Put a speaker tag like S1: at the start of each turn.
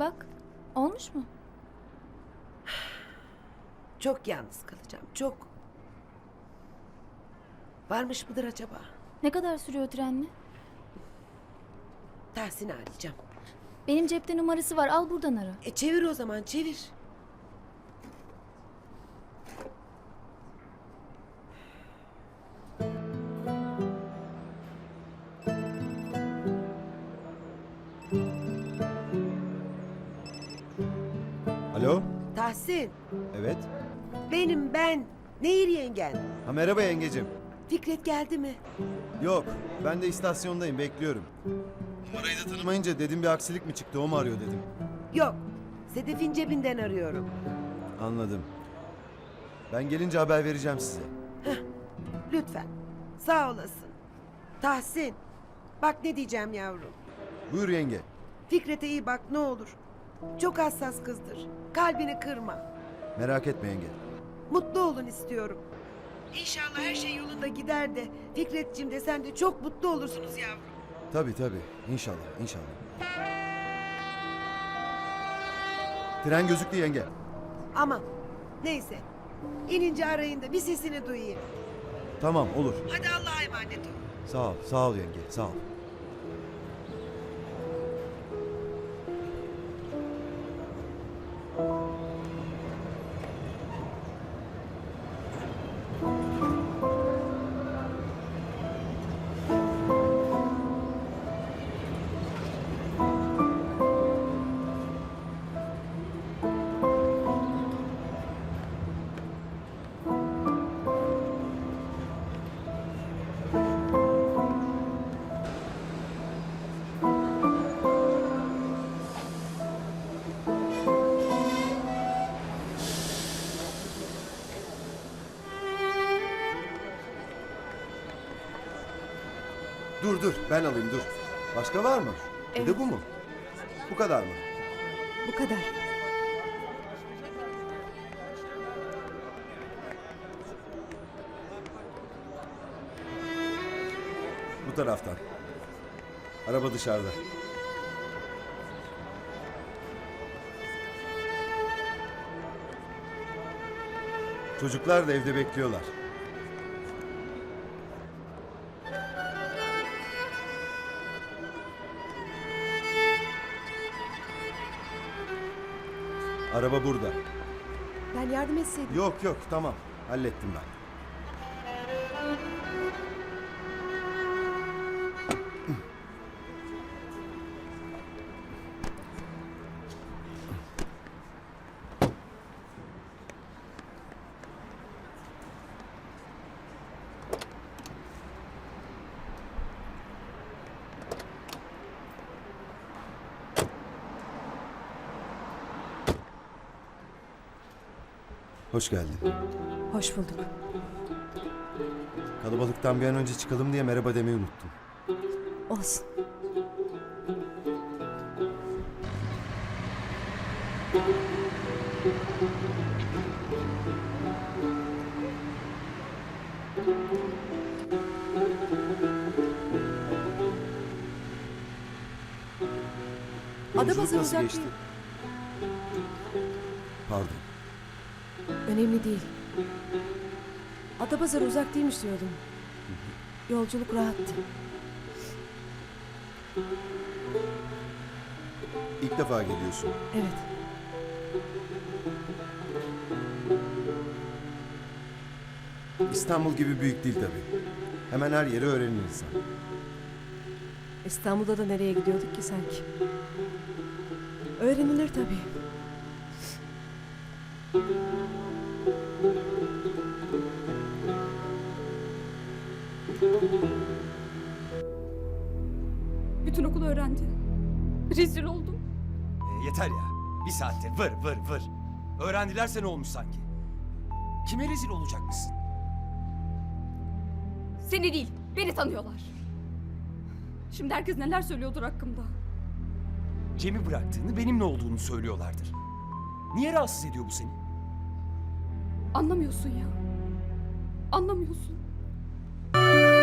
S1: Bak, olmuş mu?
S2: Çok yalnız kalacağım. Çok. Varmış mıdır acaba?
S1: Ne kadar sürüyor trenli?
S2: Tahsin'i arayacağım.
S1: Benim cepte numarası var. Al buradan ara.
S2: E çevir o zaman çevir.
S3: Alo?
S2: Tahsin
S3: Evet.
S2: benim ben. Nehir yengen.
S3: Ha merhaba yengecim.
S2: Fikret geldi mi?
S3: Yok, ben de istasyondayım, bekliyorum. Numarayı da tanımayınca dedim bir aksilik mi çıktı, o mu arıyor dedim.
S2: Yok. Sedef'in cebinden arıyorum.
S3: Anladım. Ben gelince haber vereceğim size.
S2: Lütfen. Sağ olasın. Tahsin. Bak ne diyeceğim yavrum.
S3: Buyur yenge.
S2: Fikret'e iyi bak ne olur. Çok hassas kızdır. Kalbini kırma.
S3: Merak etme yenge.
S2: Mutlu olun istiyorum. İnşallah her şey yolunda gider de Fikret'cim de sen de çok mutlu olursunuz yavrum.
S3: Tabii tabii, inşallah, inşallah. Tren gözüktü yenge.
S2: Ama neyse. İnince arayın da bir sesini duyayım.
S3: Tamam, olur.
S2: Hadi Allah'a emanet ol.
S3: Sağ ol, sağ ol yenge, sağ ol. Dur dur, ben alayım dur. Başka var mı? Bir de bu mu? Bu kadar mı?
S2: Bu kadar.
S3: Bu taraftan. Araba dışarıda. Çocuklar da evde bekliyorlar. Araba burada.
S2: Ben yardım etseydim.
S3: Yok yok tamam. Hallettim ben. Hoş geldin.
S2: Hoş bulduk.
S3: Kalabalıktan bir an önce çıkalım diye merhaba demeyi unuttum.
S2: Olsun.
S3: Yolculuk
S4: Adapazarı
S3: nasıl
S4: uzak
S3: geçti?
S4: değil.
S3: Pardon.
S4: Önemli değil. Adapazarı uzak değilmiş diyordum. Yolculuk rahattı.
S3: İlk defa geliyorsun.
S4: Evet.
S3: İstanbul gibi büyük değil tabii. Hemen her yeri öğrenir insan.
S4: İstanbul'da da nereye gidiyorduk ki sanki? Öğrenilir tabii.
S5: Bütün okul öğrendi. Rezil oldum.
S6: E, yeter ya. Bir saattir vır vır vır. Öğrendilerse ne olmuş sanki? Kime rezil olacakmışsın?
S5: Seni değil, beni tanıyorlar. Şimdi herkes neler söylüyordur hakkımda.
S6: Cem'i bıraktığını, benimle olduğunu söylüyorlardır. Niye rahatsız ediyor bu seni?
S5: Anlamıyorsun ya. Anlamıyorsun.